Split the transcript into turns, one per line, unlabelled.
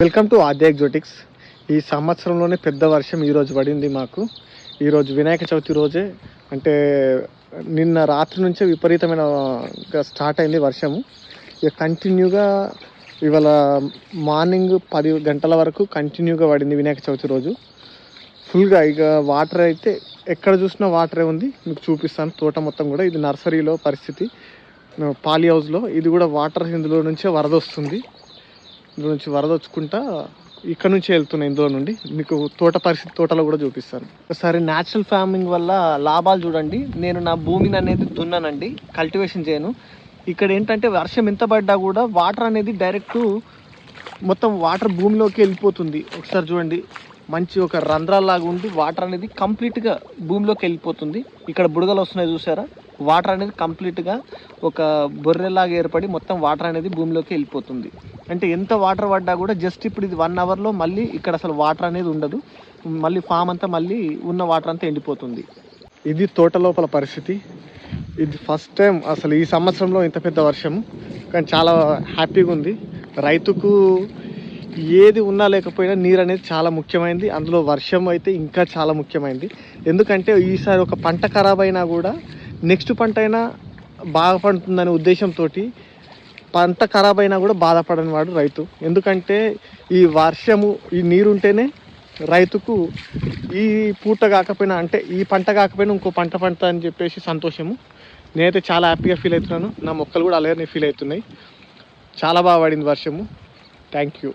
Welcome to ఆద్య ఎగ్జోటిక్స్ ఈ సంవత్సరంలోనే పెద్ద వర్షం ఈరోజు పడింది మాకు. ఈరోజు వినాయక చవితి రోజే. అంటే నిన్న రాత్రి నుంచే విపరీతమైన స్టార్ట్ అయింది వర్షము. ఇక కంటిన్యూగా ఇవాళ మార్నింగ్ పది గంటల వరకు కంటిన్యూగా పడింది వినాయక చవితి రోజు. ఫుల్గా ఇక వాటర్ అయితే ఎక్కడ చూసినా వాటరే ఉంది. మీకు చూపిస్తాను. తోట మొత్తం కూడా. ఇది నర్సరీలో పరిస్థితి. పాలీ హౌస్లో. ఇది కూడా వాటర్ ఇందులో నుంచే వరద వస్తుంది. ఇందులో నుంచి వరద వచ్చుకుంటా ఇక్కడ నుంచి వెళ్తున్నాయి ఇందులో నుండి. మీకు తోట పరిస్థితి తోటలో కూడా చూపిస్తాను. ఒకసారి న్యాచురల్ ఫార్మింగ్ వల్ల లాభాలు చూడండి. నేను నా భూమిని అనేది దున్నానండి. కల్టివేషన్ చేయను. ఇక్కడ ఏంటంటే వర్షం ఎంత పడ్డా కూడా వాటర్ అనేది డైరెక్ట్ మొత్తం వాటర్ భూమిలోకి వెళ్ళిపోతుంది. ఒకసారి చూడండి. మంచి ఒక రంధ్రాలాగా ఉండి వాటర్ అనేది కంప్లీట్గా భూమిలోకి వెళ్ళిపోతుంది. ఇక్కడ బుడగలు వస్తున్నాయి చూసారా? వాటర్ అనేది కంప్లీట్గా ఒక బొర్రెలాగా ఏర్పడి మొత్తం వాటర్ అనేది భూమిలోకి వెళ్ళిపోతుంది. అంటే ఎంత వాటర్ పడ్డా కూడా జస్ట్ ఇప్పుడు ఇది వన్ అవర్లో మళ్ళీ ఇక్కడ అసలు వాటర్ అనేది ఉండదు. మళ్ళీ ఫామ్ అంతా మళ్ళీ ఉన్న వాటర్ అంతా ఎండిపోతుంది. ఇది తోట లోపల పరిస్థితి. ఇది ఫస్ట్ టైం అసలు ఈ సంవత్సరంలో ఇంత పెద్ద వర్షం. కానీ చాలా హ్యాపీగా ఉంది. రైతుకు ఏది ఉన్నా లేకపోయినా నీరు అనేది చాలా ముఖ్యమైనది అందులో వర్షం అయితే ఇంకా చాలా ముఖ్యమైనది ఎందుకంటే ఈసారి ఒక పంట ఖరాబ్ అయినా కూడా నెక్స్ట్ పంట అయినా బాగా పండుతుందనే ఉద్దేశంతో పంట ఖరాబ్ అయినా కూడా బాధపడని వాడు రైతు. ఎందుకంటే ఈ వర్షము ఈ నీరు ఉంటేనే రైతుకు ఈ పూట కాకపోయినా అంటే ఈ పంట కాకపోయినా ఇంకో పంట పంట అని చెప్పేసి సంతోషము. నేనైతే చాలా హ్యాపీగా ఫీల్ అవుతున్నాను. నా మొక్కలు కూడా అలాగే ఫీల్ అవుతున్నాయి. చాలా బాగా పడింది వర్షము. Thank you.